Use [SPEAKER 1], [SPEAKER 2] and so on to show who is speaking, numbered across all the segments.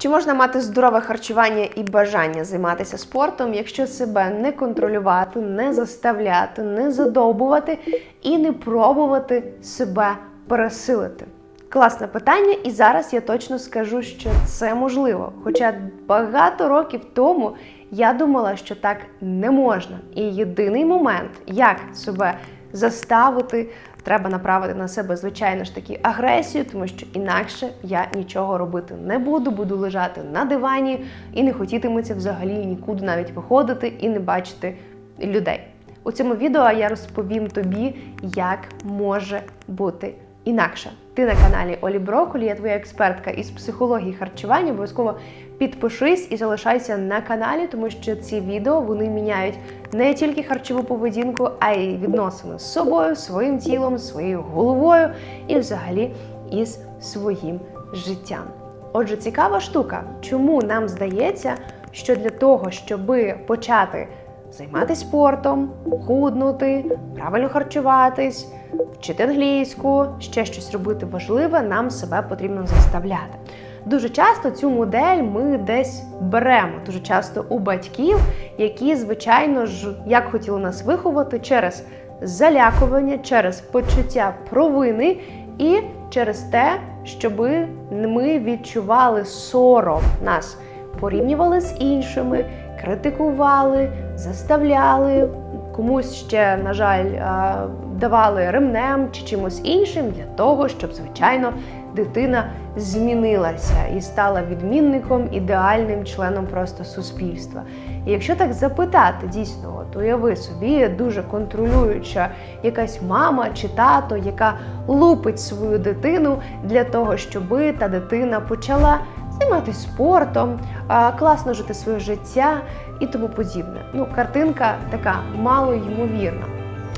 [SPEAKER 1] Чи можна мати здорове харчування і бажання займатися спортом, якщо себе не контролювати, не заставляти, не задовбувати і не пробувати себе пересилити? Класне питання, і зараз я точно скажу, що це можливо. Хоча багато років тому я думала, що так не можна. І єдиний момент, як себе заставити, треба направити на себе, звичайно ж таки, агресію, тому що інакше я нічого робити не буду, буду лежати на дивані і не хотітиметься взагалі нікуди навіть виходити і не бачити людей. У цьому відео я розповім тобі, як може бути інакше. Ти на каналі Олі Броколі, я твоя експертка із психології харчування. Обов'язково підпишись і залишайся на каналі, тому що ці відео вони міняють не тільки харчову поведінку, а й відносини з собою, своїм тілом, своєю головою і взагалі із своїм життям. Отже, цікава штука, чому нам здається, що для того, щоби почати займатися спортом, худнути, правильно харчуватись, вчити англійську, ще щось робити важливе, нам себе потрібно заставляти. Дуже часто цю модель ми десь беремо, дуже часто у батьків, які, звичайно ж, як хотіли нас виховати через залякування, через почуття провини і через те, щоб ми відчували сором нас порівнювали з іншими, критикували, заставляли, комусь ще, на жаль, давали ремнем чи чимось іншим для того, щоб, звичайно, дитина змінилася і стала відмінником, ідеальним членом просто суспільства. І якщо так запитати, дійсно, от уяви собі дуже контролююча якась мама чи тато, яка лупить свою дитину для того, щоби та дитина почала займатися спортом, класно жити своє життя і тому подібне. Ну, картинка така мало ймовірна.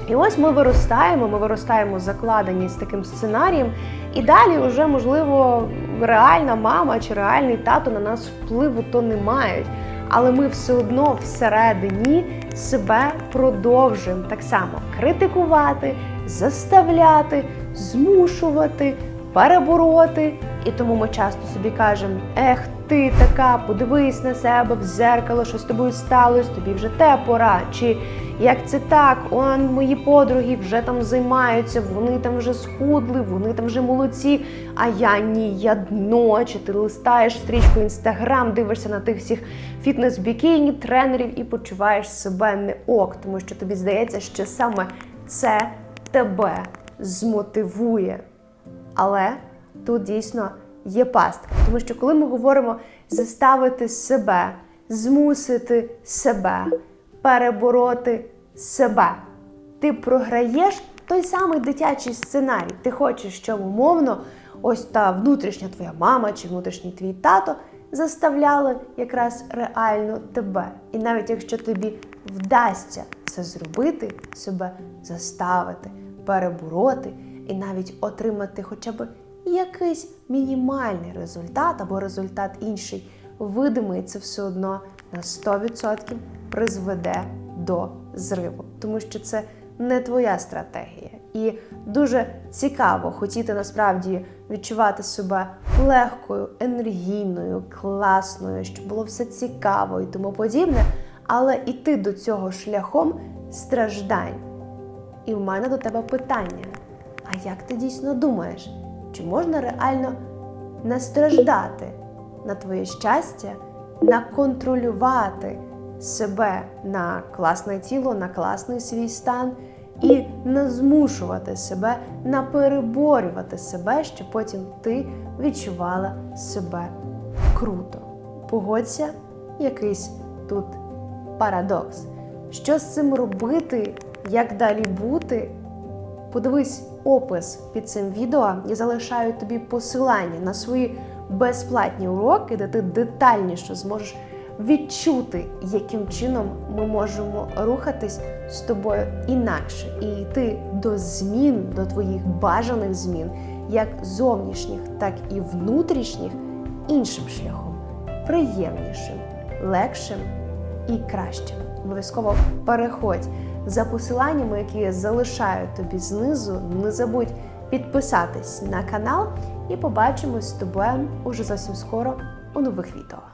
[SPEAKER 1] І ось ми виростаємо, ми виростаємо закладені з таким сценарієм, і далі вже, можливо, реальна мама чи реальний тато на нас впливу то не мають. Але ми все одно всередині себе продовжуємо так само критикувати, заставляти, змушувати, перебороти. І тому ми часто собі кажемо: ех, ти така, подивись на себе в зеркало, що з тобою сталося, тобі вже те пора. Чи як це так? Он мої подруги вже там займаються, вони там вже схудли, вони там вже молодці. А я ні, я дно, чи ти листаєш стрічку інстаграм, дивишся на тих всіх фітнес-бікіні, тренерів і почуваєш себе не ок, тому що тобі здається, що саме це тебе змотивує. Але тут дійсно є пастка. Тому що коли ми говоримо заставити себе, змусити себе, перебороти себе, ти програєш той самий дитячий сценарій. Ти хочеш, щоб умовно ось та внутрішня твоя мама чи внутрішній твій тато заставляли якраз реально тебе. І навіть якщо тобі вдасться це зробити, себе заставити, перебороти і навіть отримати хоча б якийсь мінімальний результат або результат інший, видимий, це все одно на 100% призведе до зриву, тому що це не твоя стратегія. І дуже цікаво хотіти насправді відчувати себе легкою, енергійною, класною, щоб було все цікаво і тому подібне, але іти до цього шляхом страждань. І в мене до тебе питання: а як ти дійсно думаєш? Чи можна реально настраждати на твоє щастя, наконтролювати себе на класне тіло, на класний свій стан і не змушувати себе, напереборювати себе, щоб потім ти відчувала себе круто? Погодься, якийсь тут парадокс. Що з цим робити, як далі бути? Подивись опис під цим відео. Я залишаю тобі посилання на свої безплатні уроки, де ти детальніше зможеш відчути, яким чином ми можемо рухатись з тобою інакше і йти до змін, до твоїх бажаних змін, як зовнішніх, так і внутрішніх, іншим шляхом, приємнішим, легшим і кращим. Обов'язково переходь за посиланнями, які я залишаю тобі знизу. Не забудь підписатись на канал і побачимось з тобою уже зовсім скоро у нових відео.